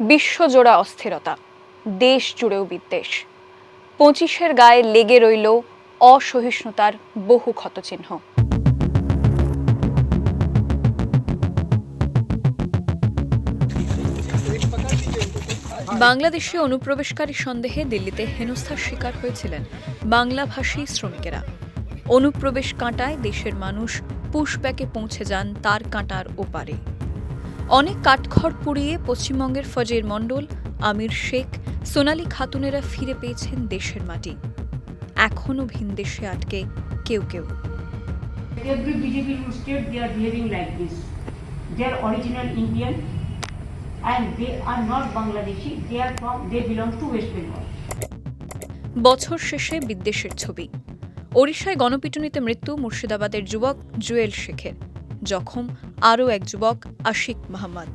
বিশ্বজোড়া অস্থিরতা দেশ জুড়েও বিদ্বেষ। পঁচিশের গায়ে লেগে রইল অসহিষ্ণুতার বহু ক্ষতচিহ্ন। বাংলাদেশে অনুপ্রবেশকারী সন্দেহে দিল্লিতে হেনস্থার শিকার হয়েছিলেন বাংলাভাষী শ্রমিকেরা। অনুপ্রবেশ কাঁটায় দেশের মানুষ পুশব্যাকে পৌঁছে যান তার কাঁটার ওপারে। অনেক কাঠখড় পুড়িয়ে পশ্চিমবঙ্গের ফজের মণ্ডল আমির শেখ সোনালি খাতুনেরা ফিরে পেয়েছেন দেশের মাটি। এখনও ভিন দেশে আটকে কেউ কেউ। বছর শেষে বিদ্বেষের ছবি। ওড়িশায় গণপিটুনিতে মৃত্যু মুর্শিদাবাদের যুবক জুয়েল শেখের। জখম আরও এক যুবক, আশিক মাহমদ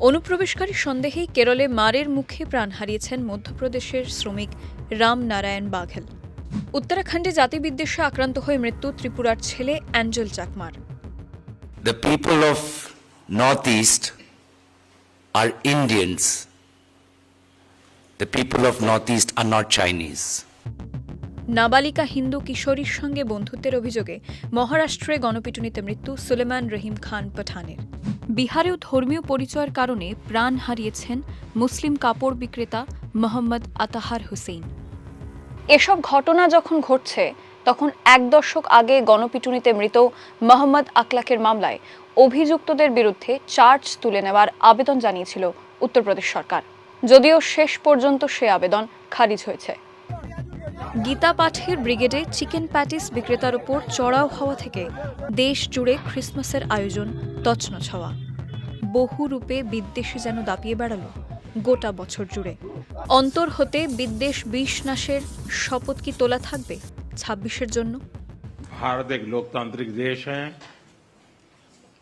অনুপ্রবেশকারী সন্দেহেই কেরলে মারের মুখে প্রাণ হারিয়েছেন মধ্যপ্রদেশের শ্রমিক রাম নারায়ণ বাঘেল উত্তরাখণ্ডে জাতিবিদ্বেষে আক্রান্ত হয়ে মৃত্যু ত্রিপুরার ছেলে অ্যাঞ্জেল চাকমার The people of Northeast are Indians. The people north Northeast are not Chinese. নাবালিকা হিন্দু কিশোরীর সঙ্গে বন্ধুত্বের অভিযোগে মহারাষ্ট্রে গণপিটুনিতে মৃত্যু সুলেমান রহিম খান পাঠানের। বিহারেও ধর্মীয় পরিচয়ের কারণে প্রাণ হারিয়েছেন মুসলিম কাপড় বিক্রেতা মোহাম্মদ আতাহার হুসেইন। এসব ঘটনা যখন ঘটছে, তখন এক দশক আগে গণপিটুনিতে মৃত মোহাম্মদ আকলাকের মামলায় অভিযুক্তদের বিরুদ্ধে চার্জ তুলে নেওয়ার আবেদন জানিয়েছিল উত্তরপ্রদেশ সরকার। যদিও শেষ পর্যন্ত সে আবেদন খারিজ হয়েছে। গীতা পাঠের ব্রিগেডে চিকেন প্যাটিস বিক্রেতার উপর চড়াও হওয়া থেকে দেশ জুড়ে ক্রিসমাসের আয়োজন তছনছ হওয়া বহু রূপে বিদ্বেষে যেন দাপিয়ে বেড়ালো গোটা বছর জুড়ে অন্তর হতে বিদ্বেষ বিষ নাশের শপথ কি তোলা থাকবে ছাব্বিশের জন্য भारत एक लोकतांत्रिक देश है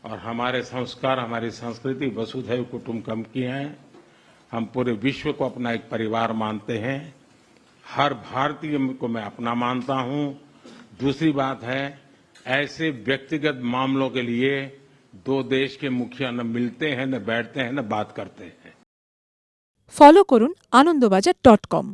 और हमारे संस्कार हमारी संस्कृति वसुधैव कुटुंबकम की है हम पूरे विश्व को अपना एक परिवार मानते हैं हर भारतीय को मैं अपना मानता हूं दूसरी बात है ऐसे व्यक्तिगत मामलों के लिए दो देश के मुखिया न मिलते हैं न बैठते हैं न बात करते हैं ফলো করুন আনন্দবাজার ডট কম